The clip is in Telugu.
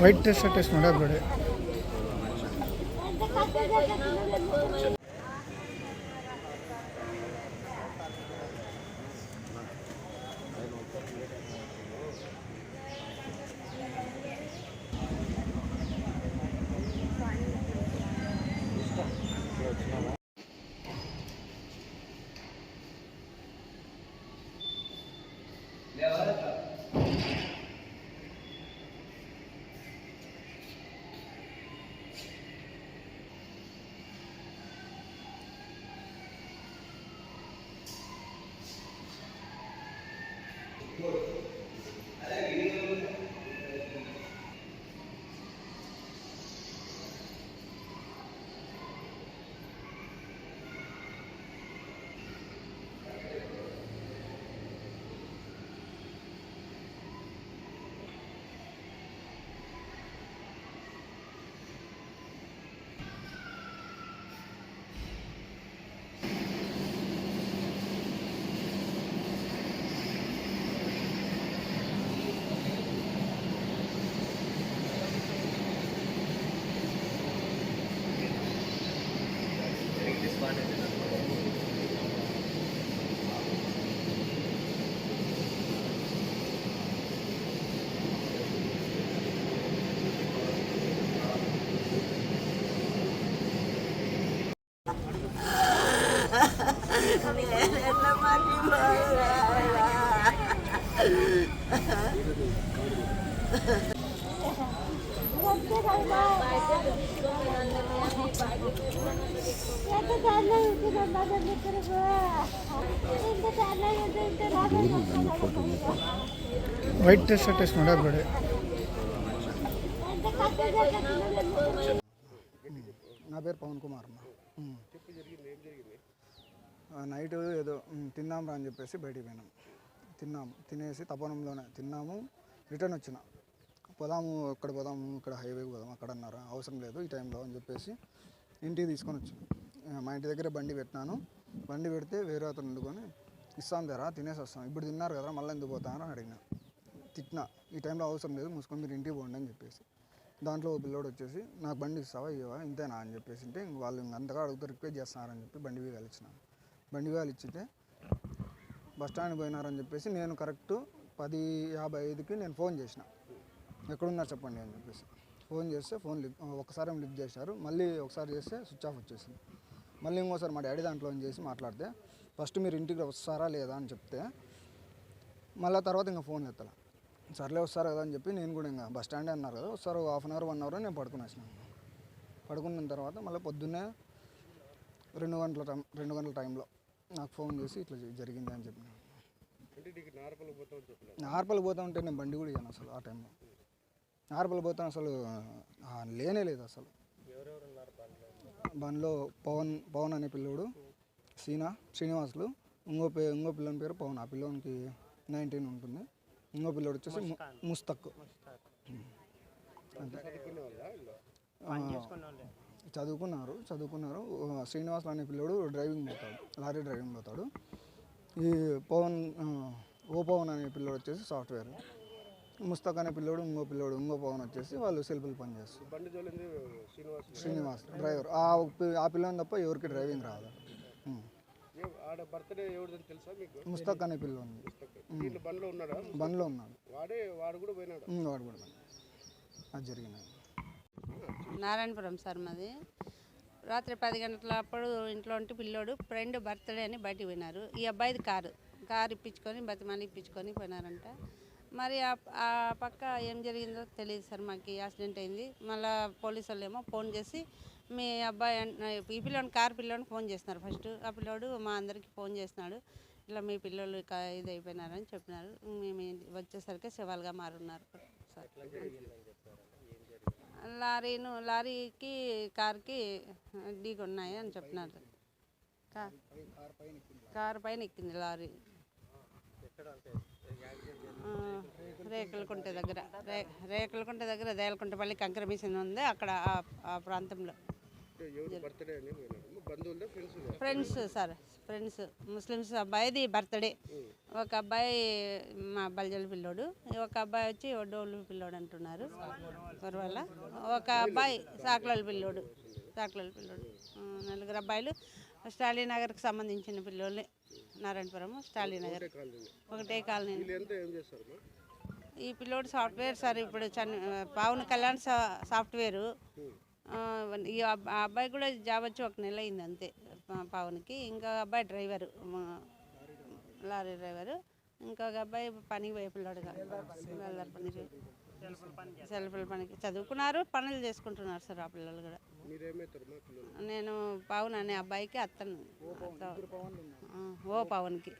వైట్ టీ షర్ట్ వేసుకున్నాడు అప్పుడు వైట్ టెస్ట్ షర్ట్ వేసుకున్నాడు నా పేరు పవన్ కుమార్ నైట్ ఏదో తిందాం రా అని చెప్పేసి బయటికి పోయినాం. తిన్నాము తినేసి తపోనంలోనే తిన్నాము. రిటర్న్ వచ్చినా. పోదాము ఇక్కడ పోదాము ఇక్కడ హైవేకి పోదాము అక్కడ అన్నారు? అవసరం లేదు ఈ టైంలో అని చెప్పేసి ఇంటికి తీసుకొని వచ్చాను. మా ఇంటి దగ్గర బండి పెట్టినాను. బండి పెడితే వేరే అతను వండుకొని ఇస్తాం ధర తినేసి వస్తాం. ఇప్పుడు తిన్నారు కదా మళ్ళీ ఎందుకు పోతాను అని అడిగిన. తిట్టినా. ఈ టైంలో అవసరం లేదు మూసుకొని మీరు ఇంటికి పోండి అని చెప్పేసి. దాంట్లో ఓ పిల్లోడు వచ్చేసి నాకు బండి ఇస్తావా? ఇవ్వవా ఇంతేనా? అని చెప్పేసి అంటే వాళ్ళు ఇంక అంతగా అడుగుతూ రిక్వెస్ట్ చేస్తున్నారని చెప్పి బండి వేగాలు ఇచ్చిన బండి వేగాలు ఇచ్చితే బస్ స్టాండ్ పోయినారని చెప్పేసి నేను కరెక్ట్ పది యాభై ఐదుకి నేను ఫోన్ చేసిన. ఎక్కడున్నారు చెప్పండి అని చెప్పేసి. ఫోన్ చేస్తే ఫోన్ లిఫ్ట్ ఒకసారి లిఫ్ట్ చేశారు. మళ్ళీ ఒకసారి చేస్తే స్విచ్ ఆఫ్ వచ్చేసింది. మళ్ళీ ఇంకోసారి మా డాడీ దాంట్లో చేసి మాట్లాడితే ఫస్ట్ మీరు ఇంటికి వస్తారా లేదా? అని చెప్తే మళ్ళీ తర్వాత ఇంకా ఫోన్ ఎత్తలా. సర్లే వస్తారు కదా అని చెప్పి నేను కూడా ఇంకా బస్ స్టాండే అన్నారు కదా వస్తారు half an hour one hour నేను పడుకుని వచ్చినాను పడుకున్న తర్వాత మళ్ళీ పొద్దున్నే రెండు గంటల టైం రెండు గంటల టైంలో నాకు ఫోన్ చేసి ఇట్లా జరిగింది అని చెప్పిన. నార్పల్ పోతా ఉంటే నేను బండి కూడా ఇయ్యాను అసలు ఆ టైంలో. నార్పల్ పోతాను అసలు లేనే లేదు అసలు. బండ్లో పవన్ పవన్ అనే పిల్లోడు సీనా శ్రీనివాసులు ఇంకో పే ఇంకో పిల్లని పేరు పవన్. ఆ పిల్లోనికి నైన్టీన్ ఉంటుంది. ఇంకో పిల్లోడు వచ్చేసి ముస్తక్. చదువుకున్నారు చదువుకున్నారు. శ్రీనివాసులు అనే పిల్లోడు డ్రైవింగ్ పోతాడు లారీ డ్రైవింగ్ పోతాడు. ఈ పవన్ ఓ పవన్ అనే పిల్లోడు వచ్చేసి సాఫ్ట్వేర్. ముస్తక్ అనే పిల్లోడు ఇంకో పిల్లోడు ఇంకో పవన్ వచ్చేసి వాళ్ళు సెల్ఫీలు పని చేస్తారు బండి జోలింది శ్రీనివాస్ శ్రీనివాస్ డ్రైవర్. ఆ ఆ పిల్లని తప్ప ఎవరికి డ్రైవింగ్ రాదు. ఆడ బర్త్డే ఎవరిదని తెలుసా మీకు? ముస్తక్ అనే పిల్ల ఉంది వీళ్ళు బండిలో ఉన్నాడా? బండిలో ఉన్నాడు. వాడే వాడు కూడా పోయినాడు? వాడు కూడా. అది జరిగింది. నారాయణపురం సార్ మాది. రాత్రి పది గంటలప్పుడు ఇంట్లో ఉంటే పిల్లోడు ఫ్రెండ్ బర్త్డే అని బయటికి పోయినారు. ఈ అబ్బాయిది కారు. కారు ఇప్పించుకొని బతిమాలి ఇప్పించుకొని పోయినారంట. మరి ఆ- ఆ పక్క ఏం జరిగిందో తెలియదు సార్ మాకు యాక్సిడెంట్ అయింది. మళ్ళీ పోలీసు వాళ్ళు ఏమో ఫోన్ చేసి మీ అబ్బాయి ఈ పిల్లోని కార్ పిల్లోని ఫోన్ చేస్తున్నారు. ఫస్ట్ ఆ పిల్లోడు మా అందరికి ఫోన్ చేస్తున్నాడు. ఇట్లా మీ పిల్లలు ఇది అయిపోయినారని చెప్పినారు. మేము వచ్చేసరికి శవాలుగా మారున్నారు సార్. లారీను లారీకి కార్కి ఢీకొన్నాయి అని చెప్పినారు. కార్ కారు పైన ఎక్కింది లారీ. రేకులకుంట దగ్గర రే రేకులకుంట దగ్గర దేలకుంటపల్లి కంకర మిషన్ ఉంది అక్కడ ఆ- ప్రాంతంలో. ఫ్రెండ్స్ సార్ ఫ్రెండ్స్ ముస్లిమ్స్ అబ్బాయిది బర్త్డే. ఒక అబ్బాయి మా బల్జల పిల్లోడు ఒక అబ్బాయి వచ్చి ఒడ్డోళ్ళు పిల్లోడు అంటున్నారు. వల్ల ఒక అబ్బాయి సాకులల పిల్లోడు సాకులల పిల్లోడు. నలుగురు అబ్బాయిలు స్టాలిన్ నగర్కి సంబంధించిన పిల్లోళ్ళే. నారాయణపురం స్టాలిన్ నగర్. ఒకటే కాలనీ. ఈ పిల్లోడు సాఫ్ట్వేర్ సార్ ఇప్పుడు చని పావన్ కళ్యాణ్ సా- సాఫ్ట్వేరు. ఆ, ఈ అబ్బాయి కూడా జాబ్ వచ్చి ఒక నెల అయింది అంతే పావన్కి. ఇంకా అబ్బాయి డ్రైవరు లారీ డ్రైవరు. ఇంకొక అబ్బాయి పనికి పోయే పిల్లోడుగా వెళ్ళారు పనికి సెల్ఫ్ల పనికి చదువుకున్నారు పనులు చేసుకుంటున్నారు సార్ ఆ పిల్లలు కూడా. నేను పవన్ అనే అబ్బాయికి అత్తను. ఓ పవన్కి.